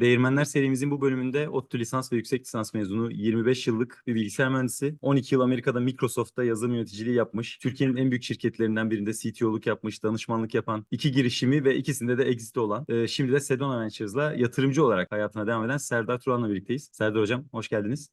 Değirmenler serimizin bu bölümünde ODTÜ lisans ve yüksek lisans mezunu 25 yıllık bir bilgisayar mühendisi. 12 yıl Amerika'da Microsoft'ta yazılım yöneticiliği yapmış. Türkiye'nin en büyük şirketlerinden birinde CTO'luk yapmış, danışmanlık yapan, iki girişimi ve ikisinde de exit'i olan. e, şimdi de Sedona Ventures'la yatırımcı olarak hayatına devam eden Serdar Turan'la birlikteyiz. Serdar Hocam hoş geldiniz.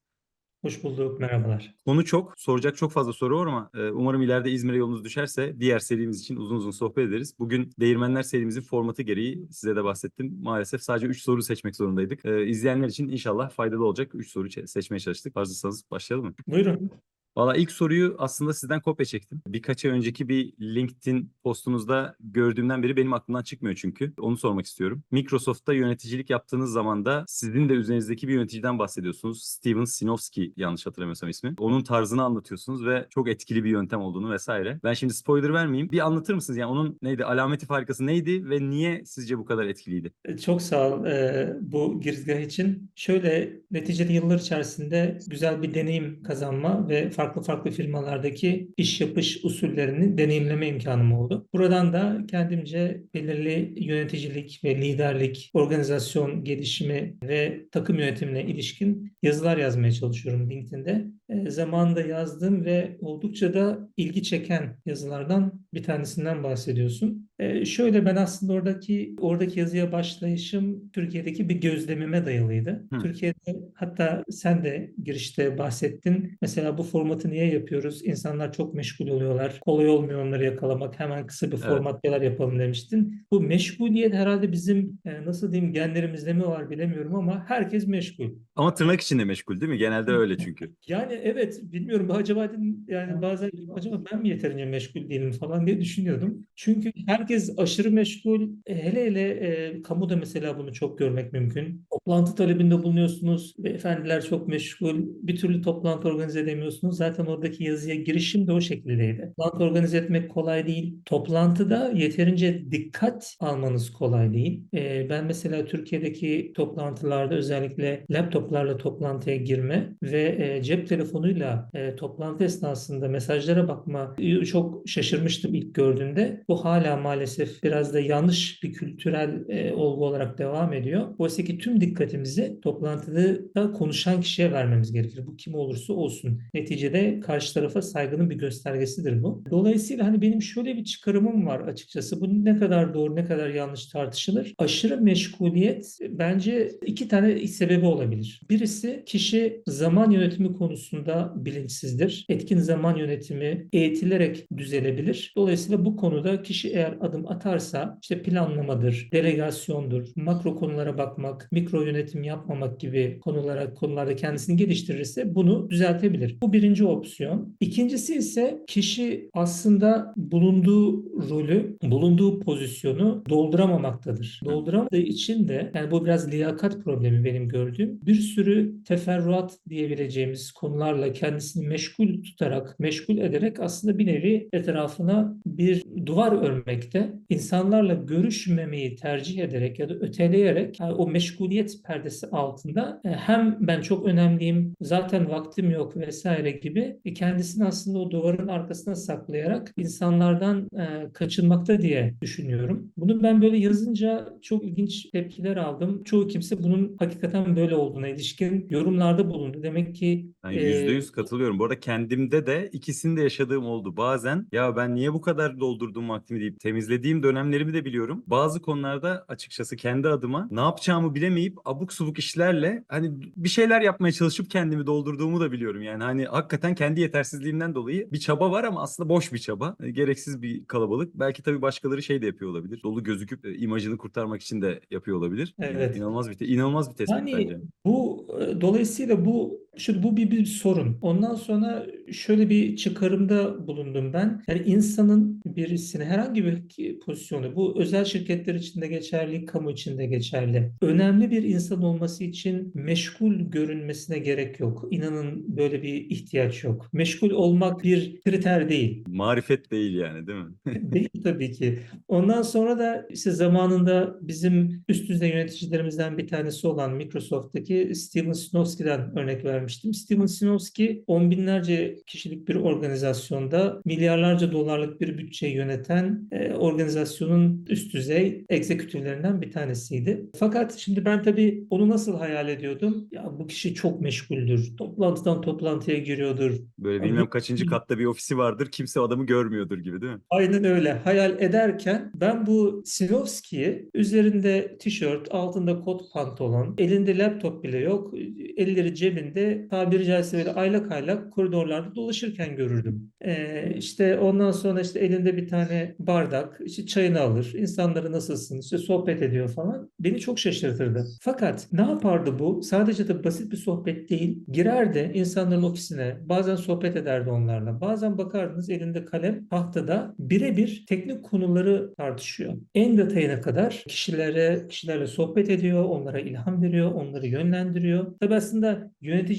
Hoş bulduk, merhabalar. Konu çok, soracak çok fazla soru var ama e, umarım ileride İzmir'e yolunuz düşerse diğer serimiz için uzun uzun sohbet ederiz. Bugün Değirmenler serimizin formatı gereği size de bahsettim. Maalesef sadece 3 soru seçmek zorundaydık. E, izleyenler için inşallah faydalı olacak 3 soru seçmeye çalıştık. Hazırsanız başlayalım mı? Buyurun. Valla ilk soruyu aslında sizden kopya çektim. Birkaç ay önceki bir LinkedIn postunuzda gördüğümden beri benim aklımdan çıkmıyor çünkü. Onu sormak istiyorum. Microsoft'ta yöneticilik yaptığınız zaman da sizin de üzerinizdeki bir yöneticiden bahsediyorsunuz. Steven Sinofsky yanlış hatırlamıyorsam ismi. Onun tarzını anlatıyorsunuz ve çok etkili bir yöntem olduğunu vesaire. Ben şimdi spoiler vermeyeyim. Bir anlatır mısınız? Yani onun neydi? Alameti farikası neydi ve niye sizce bu kadar etkiliydi? Çok sağ ol e, bu girizgah için. Şöyle neticede yıllar içerisinde güzel bir deneyim kazanma ve farklı farklı firmalardaki iş yapış usullerini deneyimleme imkanım oldu. Buradan da kendimce belirli yöneticilik ve liderlik, organizasyon gelişimi ve takım yönetimine ilişkin yazılar yazmaya çalışıyorum LinkedIn'de. E, zamanında yazdığım ve oldukça da ilgi çeken yazılardan bir tanesinden bahsediyorsun. E, şöyle ben aslında oradaki oradaki yazıya başlayışım Türkiye'deki bir gözlemime dayalıydı. Hı. Türkiye'de hatta sen de girişte bahsettin. Mesela bu formatı niye yapıyoruz? İnsanlar çok meşgul oluyorlar. Kolay olmuyor onları yakalamak. Hemen kısa bir Evet. formatlar yapalım demiştin. Bu meşguliyet herhalde bizim e, nasıl diyeyim genlerimizde mi var bilemiyorum ama herkes meşgul. Ama tırnak içinde meşgul değil mi? Genelde öyle çünkü. Yani evet bilmiyorum acaba dedim yani bazen acaba ben mi yeterince meşgul değilim falan diye düşünüyordum. Çünkü herkes aşırı meşgul. E, Hele hele e, kamuda mesela bunu çok görmek mümkün. Toplantı talebinde bulunuyorsunuz. Beyefendiler çok meşgul. Bir türlü toplantı organize edemiyorsunuz. Zaten oradaki yazıya girişim de o şekildeydi. Toplantı organize etmek kolay değil. Toplantıda yeterince dikkat almanız kolay değil. E, ben mesela Türkiye'deki toplantılarda özellikle laptoplarla toplantıya girme ve e, cep telefonuyla e, toplantı esnasında mesajlara bakma çok şaşırmıştım ilk gördüğümde. Bu hala maalesef biraz da yanlış bir kültürel e, olgu olarak devam ediyor. Oysa ki tüm dikkatimizi toplantıda konuşan kişiye vermemiz gerekir. Bu kim olursa olsun. Neticede karşı tarafa saygının bir göstergesidir bu. Dolayısıyla hani benim şöyle bir çıkarımım var açıkçası. Bu ne kadar doğru ne kadar yanlış tartışılır. Aşırı meşguliyet bence iki tane sebebi olabilir. Birisi kişi zaman yönetimi konusunda bilinçsizdir. Etkin zaman yönetimi eğitilerek düzelebilir. Dolayısıyla bu konuda kişi eğer adım atarsa işte planlamadır, delegasyondur, makro konulara bakmak, mikro yönetim yapmamak gibi konulara konularda kendisini geliştirirse bunu düzeltebilir. Bu birinci opsiyon. İkincisi ise kişi aslında bulunduğu rolü, bulunduğu pozisyonu dolduramamaktadır. Dolduramadığı için de yani bu biraz liyakat problemi benim gördüğüm. Bir sürü teferruat diyebileceğimiz konularla kendisini meşgul tutarak, meşgul ederek aslında bir nevi etrafına bir duvar örmekte. İnsanlarla görüşmemeyi tercih ederek ya da öteleyerek yani o meşguliyet perdesi altında e, hem ben çok önemliyim, zaten vaktim yok vesaire gibi e, kendisini aslında o duvarın arkasına saklayarak insanlardan e, kaçınmakta diye düşünüyorum. Bunu ben böyle yazınca çok ilginç tepkiler aldım. Çoğu kimse bunun hakikaten böyle olduğuna ilişkin yorumlarda bulundu. Demek ki Ben e, yüzde yüz katılıyorum. Bu arada kendimde de ikisini de yaşadığım oldu. Bazen ya ben niye bu kadar doldurdum vaktimi deyip temizlediğim dönemlerimi de biliyorum. Bazı konularda açıkçası kendi adıma ne yapacağımı bilemeyip abuk subuk işlerle hani bir şeyler yapmaya çalışıp kendimi doldurduğumu da biliyorum. Yani hani hakikaten kendi yetersizliğimden dolayı bir çaba var ama aslında boş bir çaba. E, Gereksiz bir kalabalık. Belki tabii başkaları şey de yapıyor olabilir. Dolu gözüküp e, imajını kurtarmak için de yapıyor olabilir. Evet. İnanılmaz bir te- inanılmaz bir tespit Yani bence. bu e, dolayısıyla bu şu bu bir, bir sorun. Ondan sonra şöyle bir çıkarımda bulundum ben. Yani insanın birisine herhangi bir pozisyonu bu özel şirketler için de geçerli, kamu için de geçerli. Önemli bir insan olması için meşgul görünmesine gerek yok. İnanın böyle bir ihtiyaç yok. Meşgul olmak bir kriter değil. Marifet değil yani değil mi? Değil tabii ki. Ondan sonra da işte zamanında bizim üst düzey yöneticilerimizden bir tanesi olan Microsoft'taki Steven Sinofsky'den örnek vermiştim. Steven Sinofsky on binlerce kişilik bir organizasyonda milyarlarca dolarlık bir bütçeyi yöneten e, organizasyonun üst düzey egzekütiflerinden bir tanesiydi. Fakat şimdi ben tabii onu nasıl hayal ediyordum? Ya bu kişi çok meşguldür. Toplantıdan toplantıya giriyordur. Böyle bilmem kaçıncı katta bir ofisi vardır. Kimse adamı görmüyordur gibi değil mi? Aynen öyle. Hayal ederken ben bu Sinovski'yi üzerinde tişört, altında kot pantolon, elinde laptop bile yok, elleri cebinde tabiri caizse böyle aylak aylak koridorlarda dolaşırken görürdüm. Ee, işte ondan sonra işte elinde bir tane bardak, işte çayını alır, insanları nasılsın, işte sohbet ediyor falan. Beni çok şaşırtırdı. Fakat ne yapardı bu? Sadece de basit bir sohbet değil. Girerdi insanların ofisine, bazen sohbet ederdi onlarla. Bazen bakardınız elinde kalem, tahtada birebir teknik konuları tartışıyor. En detayına kadar kişilere, kişilerle sohbet ediyor, onlara ilham veriyor, onları yönlendiriyor. Tabii aslında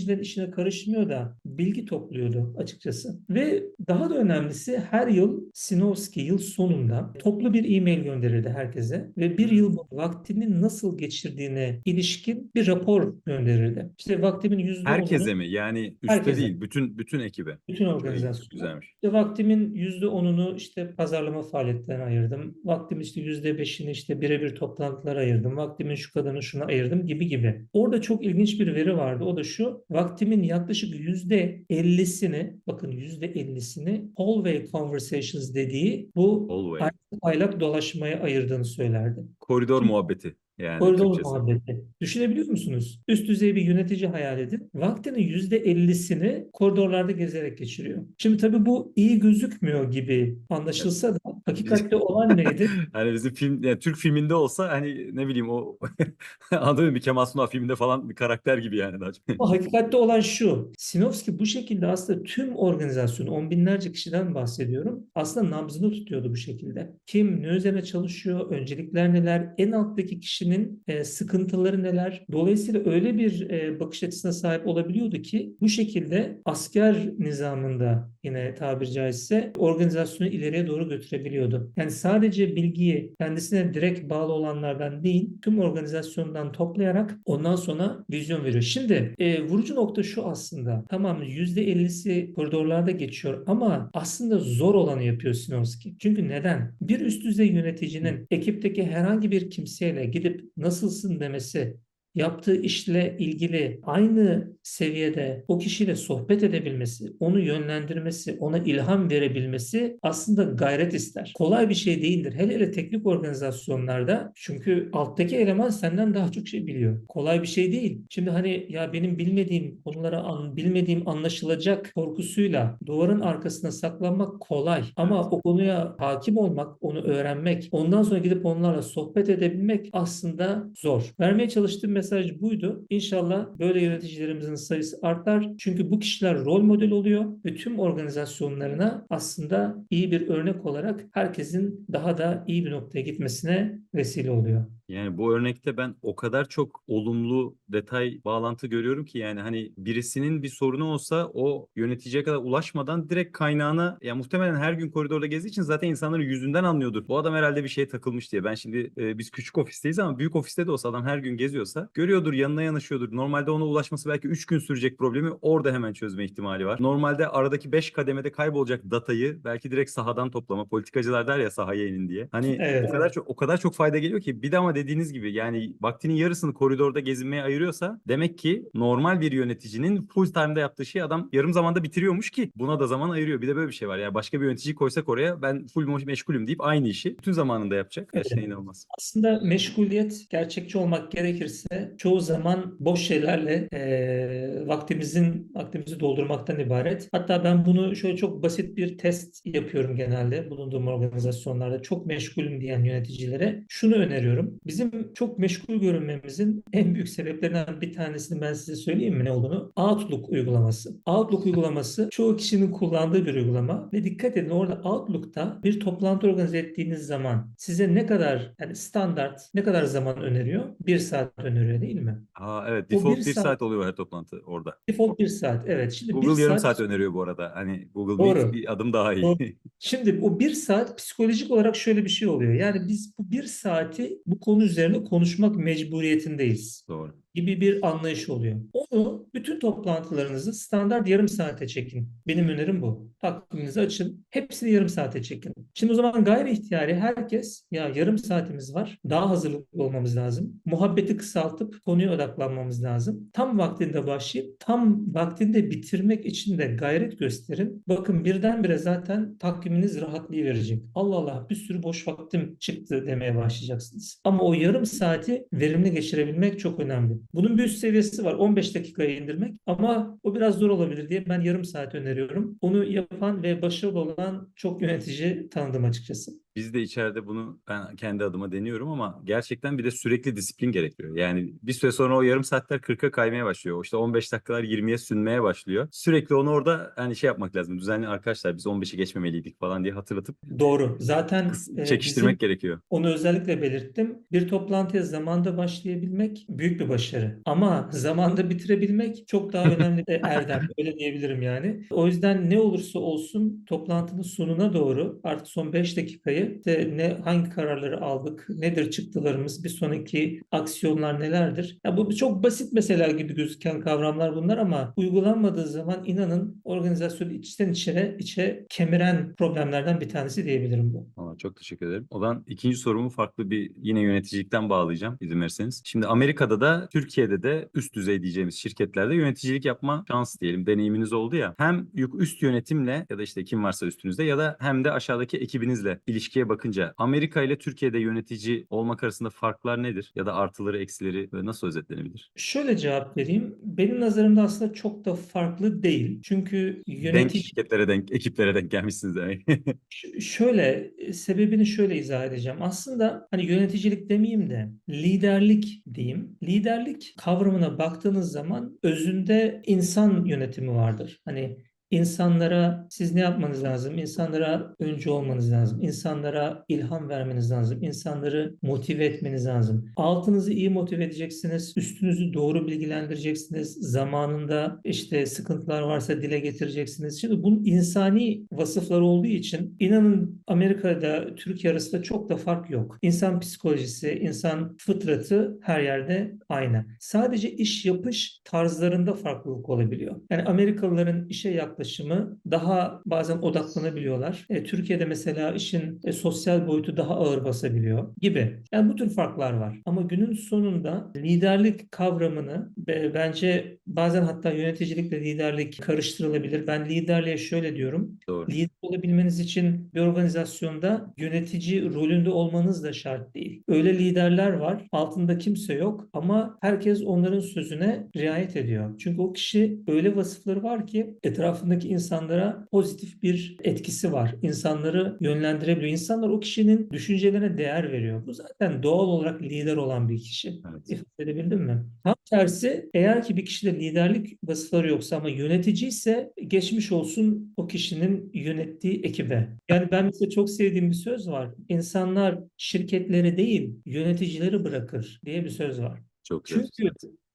yöneticilerin işine karışmıyor da bilgi topluyordu açıkçası. Ve daha da önemlisi her yıl Sinovski yıl sonunda toplu bir e-mail gönderirdi herkese ve bir yıl vaktini nasıl geçirdiğine ilişkin bir rapor gönderirdi. İşte vaktimin yüzde Herkese mi? Yani üstte Herkese. değil. Bütün bütün ekibe. bütün organizasyona Güzelmiş. işte vaktimin yüzde onunu işte pazarlama faaliyetlerine ayırdım. Vaktimin işte yüzde beşini işte birebir toplantılara ayırdım. Vaktimin şu kadarını şuna ayırdım gibi gibi. Orada çok ilginç bir veri vardı. O da şu. Vaktimin yaklaşık yüzde ellisini bakın yüzde ellisini hallway conversations dediği bu Always. aylak dolaşmaya ayırdığını söylerdi. Koridor muhabbeti. Yani Koridor Türkçesi. muhabbeti. Düşünebiliyor musunuz? Üst düzey bir yönetici hayal edin. Vaktinin %50'sini koridorlarda gezerek geçiriyor. Şimdi tabii bu iyi gözükmüyor gibi anlaşılsa da hakikatte olan neydi? Hani bizim film, yani Türk filminde olsa hani ne bileyim o anladın mı? Kemal Sunal filminde falan bir karakter gibi yani daha çok. Ama hakikatte olan şu. Sinovski bu şekilde aslında tüm organizasyonu, on binlerce kişiden bahsediyorum. Aslında nabzını tutuyordu bu şekilde. Kim ne üzerine çalışıyor, öncelikler neler, en alttaki kişinin e, sıkıntıları neler. Dolayısıyla öyle bir e, bakış açısına sahip olabiliyordu ki bu şekilde asker nizamında yine tabiri caizse organizasyonu ileriye doğru götürebiliyordu. Yani sadece bilgiyi kendisine direkt bağlı olanlardan değil, tüm organizasyondan toplayarak ondan sonra vizyon veriyor. Şimdi e, vurucu nokta şu aslında. Tamam %50'si koridorlarda geçiyor ama aslında zor olanı yapıyor Sinovski. Çünkü neden? Bir üst düzey yöneticinin ekipteki herhangi bir kimseyle gidip nasılsın demesi yaptığı işle ilgili aynı seviyede o kişiyle sohbet edebilmesi, onu yönlendirmesi, ona ilham verebilmesi aslında gayret ister. Kolay bir şey değildir. Hele hele teknik organizasyonlarda çünkü alttaki eleman senden daha çok şey biliyor. Kolay bir şey değil. Şimdi hani ya benim bilmediğim konulara an, bilmediğim anlaşılacak korkusuyla duvarın arkasına saklanmak kolay. Ama o konuya hakim olmak, onu öğrenmek, ondan sonra gidip onlarla sohbet edebilmek aslında zor. Vermeye çalıştığım mesaj buydu. İnşallah böyle yöneticilerimizin sayısı artar. Çünkü bu kişiler rol model oluyor ve tüm organizasyonlarına aslında iyi bir örnek olarak herkesin daha da iyi bir noktaya gitmesine vesile oluyor. Yani bu örnekte ben o kadar çok olumlu detay bağlantı görüyorum ki yani hani birisinin bir sorunu olsa o yöneticiye kadar ulaşmadan direkt kaynağına ya muhtemelen her gün koridorda gezdiği için zaten insanların yüzünden anlıyordur. Bu adam herhalde bir şeye takılmış diye. Ben şimdi e, biz küçük ofisteyiz ama büyük ofiste de olsa adam her gün geziyorsa görüyordur yanına yanaşıyordur. Normalde ona ulaşması belki 3 gün sürecek problemi orada hemen çözme ihtimali var. Normalde aradaki 5 kademede kaybolacak datayı belki direkt sahadan toplama. Politikacılar der ya sahaya inin diye. Hani Evet, o kadar çok o kadar çok fayda geliyor ki bir de ama dediğiniz gibi yani vaktinin yarısını koridorda gezinmeye ayırıyorsa demek ki normal bir yöneticinin full time'da yaptığı şeyi adam yarım zamanda bitiriyormuş ki buna da zaman ayırıyor. Bir de böyle bir şey var. Yani başka bir yönetici koysak oraya ben full meşgulüm deyip aynı işi bütün zamanında yapacak. Gerçekten inanılmaz. Aslında meşguliyet gerçekçi olmak gerekirse çoğu zaman boş şeylerle eee, vaktimizin vaktimizi doldurmaktan ibaret. Hatta ben bunu şöyle çok basit bir test yapıyorum genelde bulunduğum organizasyonlarda. Çok meşgulüm diyen yöneticilere şunu öneriyorum. Bizim çok meşgul görünmemizin en büyük sebeplerinden bir tanesini ben size söyleyeyim mi ne olduğunu? Outlook uygulaması. Outlook uygulaması çoğu kişinin kullandığı bir uygulama ve dikkat edin orada Outlook'ta bir toplantı organize ettiğiniz zaman size ne kadar yani standart ne kadar zaman öneriyor? Bir saat öneriyor değil mi? Aa evet O default bir bir saat- saat oluyor her toplantı orada. Default bir saat. Evet. Şimdi bir Google yarım saat saat öneriyor bu arada. Hani Google Doğru. Meet bir adım daha iyi. Doğru. Şimdi o bir saat psikolojik olarak şöyle bir şey oluyor. Yani biz bu bir saati bu konu üzerine konuşmak mecburiyetindeyiz. Doğru. Gibi bir anlayış oluyor. Onu bütün toplantılarınızı standart yarım saate çekin. Benim önerim bu. Takviminizi açın. Hepsini yarım saate çekin. Şimdi o zaman gayri ihtiyari herkes ya yarım saatimiz var. Daha hazırlıklı olmamız lazım. Muhabbeti kısaltıp konuya odaklanmamız lazım. Tam vaktinde başlayıp tam vaktinde bitirmek için de gayret gösterin. Bakın birdenbire zaten takviminiz rahatlayıverecek. Allah Allah bir sürü boş vaktim çıktı demeye başlayacaksınız. Ama o yarım saati verimli geçirebilmek çok önemli. Bunun bir üst seviyesi var. 15 dakikaya indirmek ama o biraz zor olabilir diye ben yarım saat öneriyorum. Onu yapan ve başarılı olan çok yönetici tanıdım açıkçası. Biz de içeride bunu ben kendi adıma deniyorum ama gerçekten bir de sürekli disiplin gerekiyor. Yani bir süre sonra o yarım saatler 40'a kaymaya başlıyor. İşte 15 dakikalar 20'ye sünmeye başlıyor. Sürekli onu orada hani şey yapmak lazım. Düzenli arkadaşlar biz 15'i geçmemeliydik falan diye hatırlatıp Doğru. Zaten e, çekiştirmek bizim gerekiyor. onu özellikle belirttim. Bir toplantıya zamanda başlayabilmek büyük bir başarı. Ama zamanda bitirebilmek çok daha önemli bir erdem. Öyle diyebilirim yani. O yüzden ne olursa olsun toplantının sonuna doğru artık son 5 dakikayı de ne hangi kararları aldık, nedir çıktılarımız, bir sonraki aksiyonlar nelerdir? Ya bu çok basit mesela gibi gözüken kavramlar bunlar ama uygulanmadığı zaman inanın organizasyonu içten içe içe kemiren problemlerden bir tanesi diyebilirim bu. Aa, çok teşekkür ederim. O zaman ikinci sorumu farklı bir yine yöneticilikten bağlayacağım izin verirseniz. Şimdi Amerika'da da Türkiye'de de üst düzey diyeceğimiz şirketlerde yöneticilik yapma şansı diyelim deneyiminiz oldu ya. Hem üst yönetimle ya da işte kim varsa üstünüzde ya da hem de aşağıdaki ekibinizle ilişkiye bakınca Amerika ile Türkiye'de yönetici olmak arasında farklar nedir? Ya da artıları eksileri nasıl özetlenebilir? Şöyle cevap vereyim. Benim nazarımda aslında çok da farklı değil. Çünkü Denk yönetici şirketlere denk, ekiplere denk gelmişsiniz demek. Şöyle e, sebebini şöyle izah edeceğim. Aslında hani yöneticilik demeyeyim de liderlik diyeyim. Liderlik kavramına baktığınız zaman özünde insan yönetimi vardır. Hani İnsanlara siz ne yapmanız lazım? İnsanlara öncü olmanız lazım. İnsanlara ilham vermeniz lazım. İnsanları motive etmeniz lazım. Altınızı iyi motive edeceksiniz. Üstünüzü doğru bilgilendireceksiniz. Zamanında işte sıkıntılar varsa dile getireceksiniz. Şimdi bunun insani vasıfları olduğu için inanın Amerika'da Türkiye arasında çok da fark yok. İnsan psikolojisi, insan fıtratı her yerde aynı. Sadece iş yapış tarzlarında farklılık olabiliyor. Yani Amerikalıların işe yaklaşımı daha bazen odaklanabiliyorlar. E, Türkiye'de mesela işin e, sosyal boyutu daha ağır basabiliyor gibi. Yani bu tür farklar var. Ama günün sonunda liderlik kavramını e, bence bazen hatta yöneticilikle liderlik karıştırılabilir. Ben liderliğe şöyle diyorum. Doğru. Lider olabilmeniz için bir organizasyonda yönetici rolünde olmanız da şart değil. Öyle liderler var, altında kimse yok ama herkes onların sözüne riayet ediyor. Çünkü o kişi öyle vasıfları var ki etrafındaki insanlara pozitif bir etkisi var. İnsanları yönlendirebiliyor. İnsanlar o kişinin düşüncelerine değer veriyor. Bu zaten doğal olarak lider olan bir kişi. Evet. İfade edebildim mi? Tam tersi eğer ki bir kişide liderlik vasıfları yoksa ama yönetici ise geçmiş olsun o kişinin yönettiği ekibe. Yani ben mesela çok sevdiğim bir söz var. İnsanlar şirketleri değil yöneticileri bırakır diye bir söz var. Çok güzel.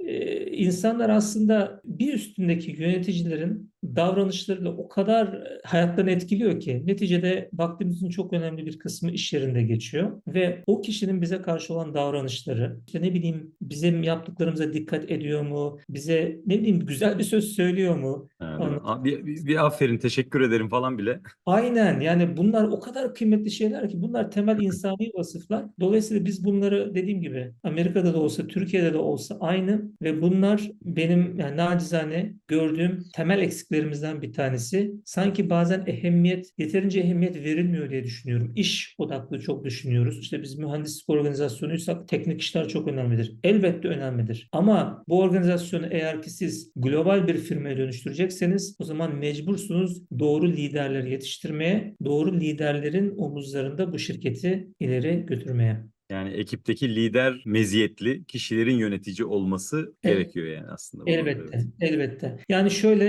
E, insanlar aslında bir üstündeki yöneticilerin davranışlarıyla o kadar e, hayatlarını etkiliyor ki neticede vaktimizin çok önemli bir kısmı iş yerinde geçiyor ve o kişinin bize karşı olan davranışları işte ne bileyim bizim yaptıklarımıza dikkat ediyor mu bize ne bileyim güzel bir söz söylüyor mu? Anladım. Bir, bir, bir aferin teşekkür ederim falan bile. Aynen yani bunlar o kadar kıymetli şeyler ki bunlar temel insani vasıflar. Dolayısıyla biz bunları dediğim gibi Amerika'da da olsa Türkiye'de de olsa aynı ve bunlar benim yani nacizane gördüğüm temel eksiklerimizden bir tanesi. Sanki bazen ehemmiyet yeterince ehemmiyet verilmiyor diye düşünüyorum. İş odaklı çok düşünüyoruz. İşte biz mühendislik organizasyonuysak teknik işler çok önemlidir. Elbette önemlidir. Ama bu organizasyonu eğer ki siz global bir firmaya dönüştürecekseniz o zaman mecbursunuz doğru liderleri yetiştirmeye, doğru liderlerin omuzlarında bu şirketi ileri götürmeye. Yani ekipteki lider meziyetli kişilerin yönetici olması Evet. gerekiyor yani aslında. Elbette, evet. elbette. Yani şöyle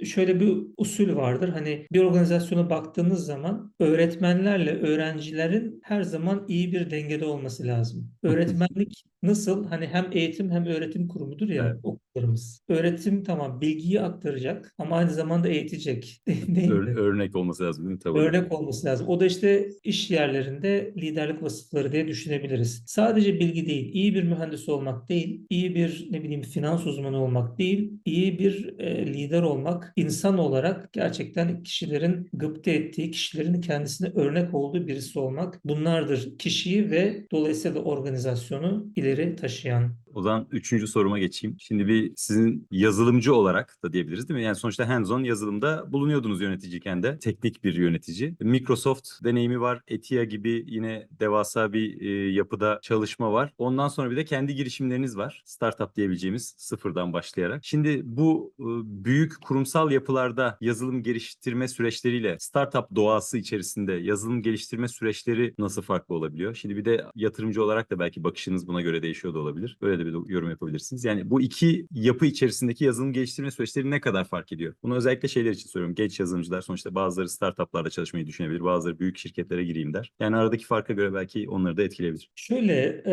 e, şöyle bir usul vardır. Hani bir organizasyona baktığınız zaman öğretmenlerle öğrencilerin her zaman iyi bir dengede olması lazım. Öğretmenlik nasıl? Hani hem eğitim hem öğretim kurumudur ya Evet. okullarımız. Öğretim tamam bilgiyi aktaracak ama aynı zamanda eğitecek. Değil Ör- mi? örnek olması lazım değil mi? Tabii. Örnek olması lazım. O da işte iş yerlerinde liderlik vasıfları diye diye düşünebiliriz. Sadece bilgi değil, iyi bir mühendis olmak değil, iyi bir ne bileyim finans uzmanı olmak değil, iyi bir e, lider olmak, insan olarak gerçekten kişilerin gıpta ettiği, kişilerin kendisine örnek olduğu birisi olmak bunlardır kişiyi ve dolayısıyla organizasyonu ileri taşıyan. O zaman üçüncü soruma geçeyim. Şimdi bir sizin yazılımcı olarak da diyebiliriz değil mi? Yani sonuçta hands-on yazılımda bulunuyordunuz yöneticiyken de. Teknik bir yönetici. Microsoft deneyimi var. Etia gibi yine devasa bir e, yapıda çalışma var. Ondan sonra bir de kendi girişimleriniz var. Startup diyebileceğimiz sıfırdan başlayarak. Şimdi bu e, büyük kurumsal yapılarda yazılım geliştirme süreçleriyle startup doğası içerisinde yazılım geliştirme süreçleri nasıl farklı olabiliyor? Şimdi bir de yatırımcı olarak da belki bakışınız buna göre değişiyor da olabilir. Böyle de bir yorum yapabilirsiniz. Yani bu iki yapı içerisindeki yazılım geliştirme süreçleri ne kadar fark ediyor? Bunu özellikle şeyler için soruyorum. Genç yazılımcılar sonuçta bazıları startuplarda çalışmayı düşünebilir. Bazıları büyük şirketlere gireyim der. Yani aradaki farka göre belki onları da etkileyebilir. Şöyle,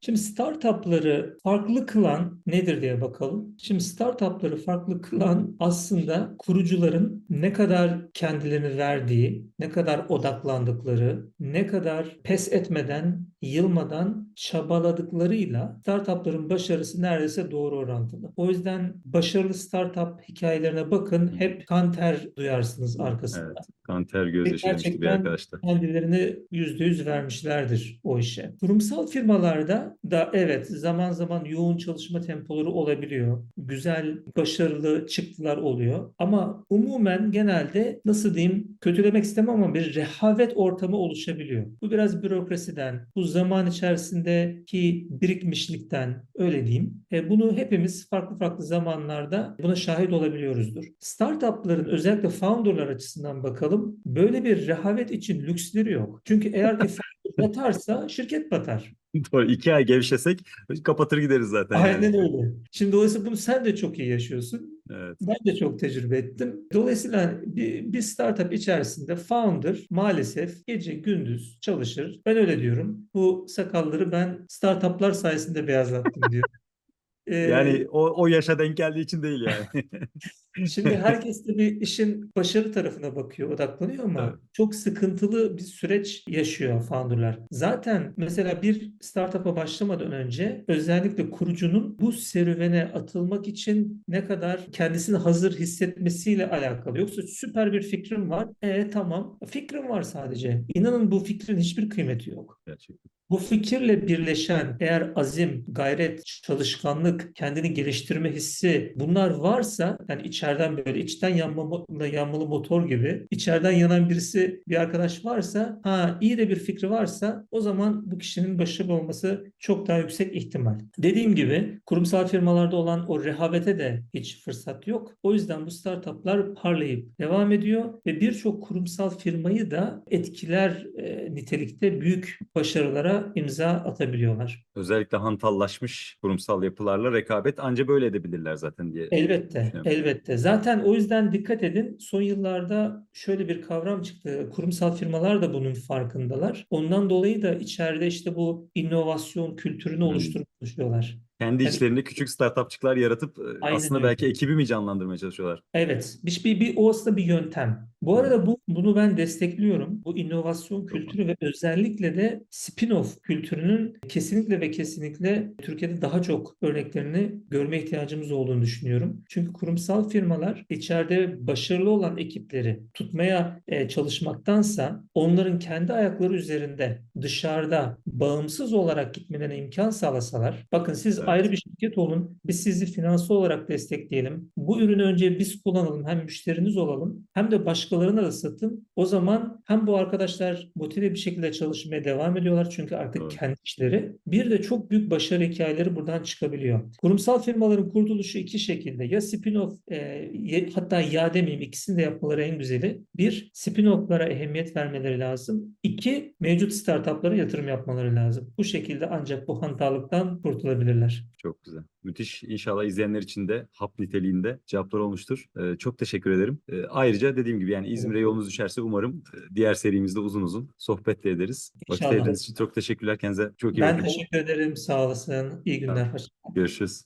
şimdi startupları farklı kılan nedir diye bakalım. Şimdi startupları farklı kılan aslında kurucuların ne kadar kendilerini verdiği, ne kadar odaklandıkları, ne kadar pes etmeden, yılmadan çabaladıklarıyla startupların başarısı neredeyse doğru orantılı. O yüzden başarılı startup hikayelerine bakın hep kan ter duyarsınız arkasında. Evet. Kanter gözyaşı demişti bir Gerçekten arkadaşlar. kendilerini yüzde yüz vermişlerdir o işe. Kurumsal firmalarda da evet zaman zaman yoğun çalışma tempoları olabiliyor. Güzel, başarılı çıktılar oluyor. Ama umumen genelde nasıl diyeyim kötülemek istemem ama bir rehavet ortamı oluşabiliyor. Bu biraz bürokrasiden, bu zaman içerisindeki birikmişlikten öyle diyeyim. E, bunu hepimiz farklı farklı zamanlarda buna şahit olabiliyoruzdur. Startupların özellikle founderlar açısından bakalım. Böyle bir rehavet için lüksleri yok. Çünkü eğer ki batarsa şirket batar. Doğru. İki ay gevşesek kapatır gideriz zaten. yani. Aynen öyle. Şimdi dolayısıyla bunu sen de çok iyi yaşıyorsun. Evet. Ben de çok tecrübe ettim. Dolayısıyla bir, bir startup içerisinde founder maalesef gece gündüz çalışır. Ben öyle diyorum. Bu sakalları ben startuplar sayesinde beyazlattım diyor. Ee, Yani o, o yaşa denk geldiği için değil yani. Şimdi herkes bir işin başarı tarafına bakıyor, odaklanıyor ama Evet. çok sıkıntılı bir süreç yaşıyor founderlar. Zaten mesela bir startup'a başlamadan önce özellikle kurucunun bu serüvene atılmak için ne kadar kendisini hazır hissetmesiyle alakalı. Yoksa süper bir fikrim var. E tamam. Fikrim var sadece. İnanın bu fikrin hiçbir kıymeti yok. Gerçekten. Bu fikirle birleşen eğer azim, gayret, çalışkanlık, kendini geliştirme hissi bunlar varsa yani içeriden böyle içten yanmalı, yanmalı motor gibi içeriden yanan birisi bir arkadaş varsa ha iyi de bir fikri varsa o zaman bu kişinin başarılı olması çok daha yüksek ihtimal. Dediğim gibi kurumsal firmalarda olan o rehavete de hiç fırsat yok. O yüzden bu startuplar parlayıp devam ediyor ve birçok kurumsal firmayı da etkiler e, nitelikte büyük başarılara imza atabiliyorlar. Özellikle hantallaşmış kurumsal yapılarla rekabet anca böyle edebilirler zaten diye. Elbette, düşünüyorum. Elbette. Zaten o yüzden dikkat edin. Son yıllarda şöyle bir kavram çıktı. Kurumsal firmalar da bunun farkındalar. Ondan dolayı da içeride işte bu inovasyon kültürünü Hmm. Kendi Yani- içlerinde küçük startupçıklar yaratıp e, aslında öyle. belki ekibi mi canlandırmaya çalışıyorlar? Evet, bir, bir, bir o aslında bir yöntem. Bu arada bu bunu ben destekliyorum. Bu inovasyon kültürü ve özellikle de spin-off kültürünün kesinlikle ve kesinlikle Türkiye'de daha çok örneklerini görme ihtiyacımız olduğunu düşünüyorum. Çünkü kurumsal firmalar içeride başarılı olan ekipleri tutmaya e, çalışmaktansa onların kendi ayakları üzerinde dışarıda bağımsız olarak gitmelerine imkan sağlasalar. Bakın siz Evet. ayrı bir şirket olun. Biz sizi finansal olarak destekleyelim. Bu ürünü önce biz kullanalım. Hem müşteriniz olalım hem de başkalarına da satın. O zaman hem bu arkadaşlar motive bir şekilde çalışmaya devam ediyorlar çünkü artık Doğru. kendi işleri. Bir de çok büyük başarı hikayeleri buradan çıkabiliyor. Kurumsal firmaların kurtuluşu iki şekilde. Ya spin-off e, hatta ya demeyeyim ikisini de yapmaları en güzeli. Bir, spin-off'lara ehemmiyet vermeleri lazım. İki, mevcut startuplara yatırım yapmaları lazım. Bu şekilde ancak bu hantallıktan kurtulabilirler. Çok güzel. Müthiş. İnşallah izleyenler için de hap niteliğinde cevaplar olmuştur. Ee, çok teşekkür ederim. Ee, ayrıca dediğim gibi yani İzmir'e yolunuz düşerse umarım e, diğer serimizde uzun uzun sohbet de ederiz. Vakit İnşallah. ayırdığınız için çok teşekkürler. Kendinize çok iyi Ben bakın. teşekkür ederim. Sağ olasın. İyi günler. Hoşça Görüşürüz.